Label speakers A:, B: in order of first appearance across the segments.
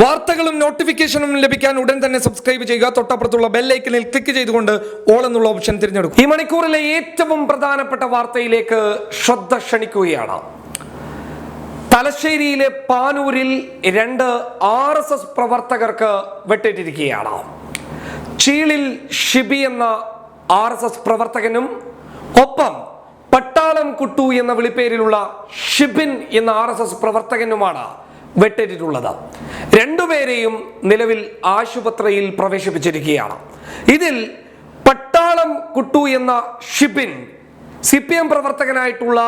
A: വാർത്തകളും നോട്ടിഫിക്കേഷനും ലഭിക്കാൻ ഉടൻ തന്നെ സബ്സ്ക്രൈബ് ചെയ്യുക. തൊട്ടപ്പുറത്തുള്ള ബെല്ലൈക്കനിൽ ക്ലിക്ക് ചെയ്തുകൊണ്ട് ഓൾ എന്നുള്ള ഓപ്ഷൻ തിരഞ്ഞെടുക്കും. ഈ മണിക്കൂറിലെ ഏറ്റവും പ്രധാനപ്പെട്ട വാർത്തയിലേക്ക് ശ്രദ്ധ ക്ഷണിക്കുകയാണ്. തലശ്ശേരിയിലെ പാനൂരിൽ രണ്ട് ആർ എസ് എസ് പ്രവർത്തകർക്ക് വെട്ടേറ്റിരിക്കുകയാണ് ചീളിൽ ഷിബി എന്ന ആർ എസ് എസ് പ്രവർത്തകനും ഒപ്പം പട്ടാളം കുട്ടു എന്ന വിളിപ്പേരിലുള്ള ഷിബിൻ എന്ന ആർ എസ് എസ് പ്രവർത്തകനുമാണ് വെട്ടേറ്റിട്ടുള്ളത് രണ്ടുപേരെയും നിലവിൽ ആശുപത്രിയിൽ പ്രവേശിപ്പിച്ചിരിക്കുകയാണ്. ഇതിൽ പട്ടാളം കുട്ടു എന്ന ഷിബിൻ സി പി എം പ്രവർത്തകനായിട്ടുള്ള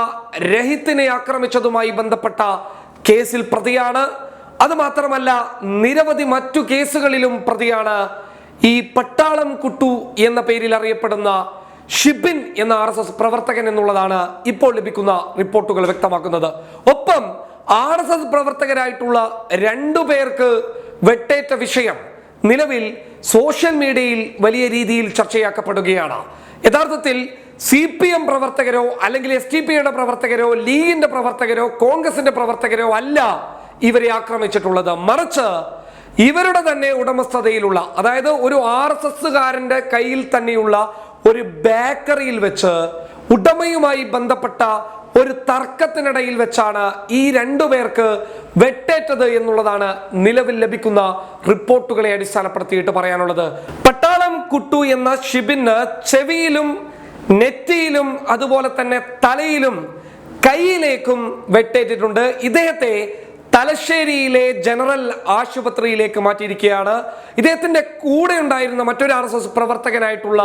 A: രഹിത്തിനെ ആക്രമിച്ചതുമായി ബന്ധപ്പെട്ട കേസിൽ പ്രതിയാണ്. അതുമാത്രമല്ല നിരവധി മറ്റു കേസുകളിലും പ്രതിയാണ് ഈ പട്ടാളം കുട്ടു എന്ന പേരിൽ അറിയപ്പെടുന്ന ഷിബിൻ എന്ന ആർ പ്രവർത്തകൻ എന്നുള്ളതാണ് ഇപ്പോൾ ലഭിക്കുന്ന റിപ്പോർട്ടുകൾ വ്യക്തമാക്കുന്നത്. ഒപ്പം ആർ എസ് എസ് പ്രവർത്തകരായിട്ടുള്ള രണ്ടു പേർക്ക് വെട്ടേറ്റ വിഷയം നിലവിൽ സോഷ്യൽ മീഡിയയിൽ വലിയ രീതിയിൽ ചർച്ചയാക്കപ്പെടുകയാണ്. യഥാർത്ഥത്തിൽ സി പി എം പ്രവർത്തകരോ അല്ലെങ്കിൽ എസ് ടി പിയുടെ പ്രവർത്തകരോ ലീഗിന്റെ പ്രവർത്തകരോ കോൺഗ്രസിന്റെ പ്രവർത്തകരോ അല്ല ഇവരെ ആക്രമിച്ചിട്ടുള്ളത്. മറിച്ച് ഇവരുടെ തന്നെ ഉടമസ്ഥതയിലുള്ള അതായത് ഒരു ആർ എസ് എസ്സുകാരന്റെ കയ്യിൽ തന്നെയുള്ള ഒരു ബേക്കറിയിൽ വെച്ച് ഉടമയുമായി ബന്ധപ്പെട്ട ഒരു തർക്കത്തിനിടയിൽ വെച്ചാണ് ഈ രണ്ടു പേർക്ക് വെട്ടേറ്റത് എന്നുള്ളതാണ് നിലവിൽ ലഭിക്കുന്ന റിപ്പോർട്ടുകളെ അടിസ്ഥാനപ്പെടുത്തിയിട്ട് പറയാനുള്ളത്. പട്ടാളം കുട്ടു എന്ന ഷിബിന് ചെവിയിലും നെറ്റിയിലും അതുപോലെ തന്നെ തലയിലും കൈയിലേക്കും വെട്ടേറ്റിട്ടുണ്ട്. ഇദ്ദേഹത്തെ തലശ്ശേരിയിലെ ജനറൽ ആശുപത്രിയിലേക്ക് മാറ്റിയിരിക്കുകയാണ്. ഇദ്ദേഹത്തിന്റെ കൂടെ ഉണ്ടായിരുന്ന മറ്റൊരു ആർ പ്രവർത്തകനായിട്ടുള്ള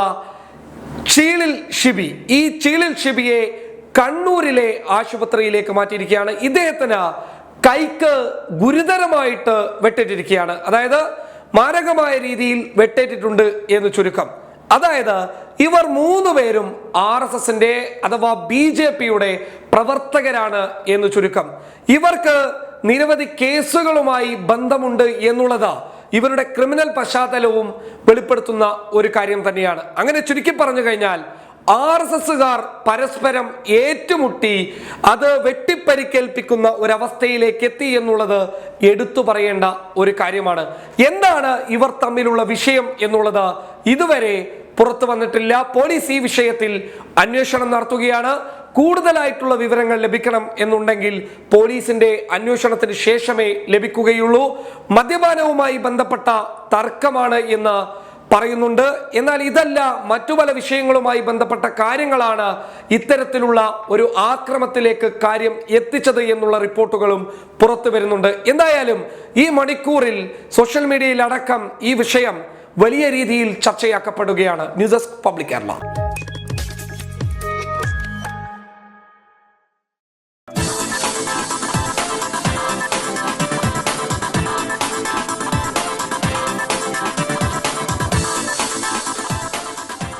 A: ചീളിൽ ഷിബി. ഈ ചീളിൽ ഷിബിയെ കണ്ണൂരിലെ ആശുപത്രിയിലേക്ക് മാറ്റിയിരിക്കുകയാണ്. ഇദ്ദേഹത്തിന് കൈക്ക് ഗുരുതരമായിട്ട് വെട്ടേറ്റിരിക്കുകയാണ് അതായത് മാരകമായ രീതിയിൽ വെട്ടേറ്റിട്ടുണ്ട് എന്ന് ചുരുക്കം. അതായത് ഇവർ മൂന്ന് പേരും ആർ എസ് എസിന്റെ അഥവാ ബി ജെ പിയുടെ പ്രവർത്തകരാണ് എന്ന് ചുരുക്കം. ഇവർക്ക് നിരവധി കേസുകളുമായി ബന്ധമുണ്ട് എന്നുള്ളത് ഇവരുടെ ക്രിമിനൽ പശ്ചാത്തലവും വെളിപ്പെടുത്തുന്ന ഒരു കാര്യം തന്നെയാണ്. അങ്ങനെ ചുരുക്കി പറഞ്ഞു കഴിഞ്ഞാൽ ആർ എസ് എസുകാർ പരസ്പരം ഏറ്റുമുട്ടി അത് വെട്ടിപ്പരിക്കേൽപ്പിക്കുന്ന ഒരവസ്ഥയിലേക്ക് എത്തി എന്നുള്ളത് എടുത്തു പറയേണ്ട ഒരു കാര്യമാണ്. എന്താണ് ഇവർ തമ്മിലുള്ള വിഷയം എന്നുള്ളത് ഇതുവരെ പുറത്തു വന്നിട്ടില്ല. പോലീസ് ഈ വിഷയത്തിൽ അന്വേഷണം നടത്തുകയാണ്. കൂടുതലായിട്ടുള്ള വിവരങ്ങൾ ലഭിക്കണം എന്നുണ്ടെങ്കിൽ പോലീസിന്റെ അന്വേഷണത്തിന് ശേഷമേ ലഭിക്കുകയുള്ളൂ. മദ്യപാനവുമായി ബന്ധപ്പെട്ട തർക്കമാണ് എന്ന് പറയുന്നുണ്ട്. എന്നാൽ ഇതല്ല മറ്റു പല വിഷയങ്ങളുമായി ബന്ധപ്പെട്ട കാര്യങ്ങളാണ് ഇത്തരത്തിലുള്ള ഒരു ആക്രമത്തിലേക്ക് കാര്യം എത്തിച്ചത് എന്നുള്ള റിപ്പോർട്ടുകളും പുറത്തു വരുന്നുണ്ട്. എന്തായാലും ഈ മണിക്കൂറിൽ സോഷ്യൽ മീഡിയയിൽ അടക്കം ഈ വിഷയം വലിയ രീതിയിൽ ചർച്ചയാക്കപ്പെടുകയാണ്. News desk public Kerala.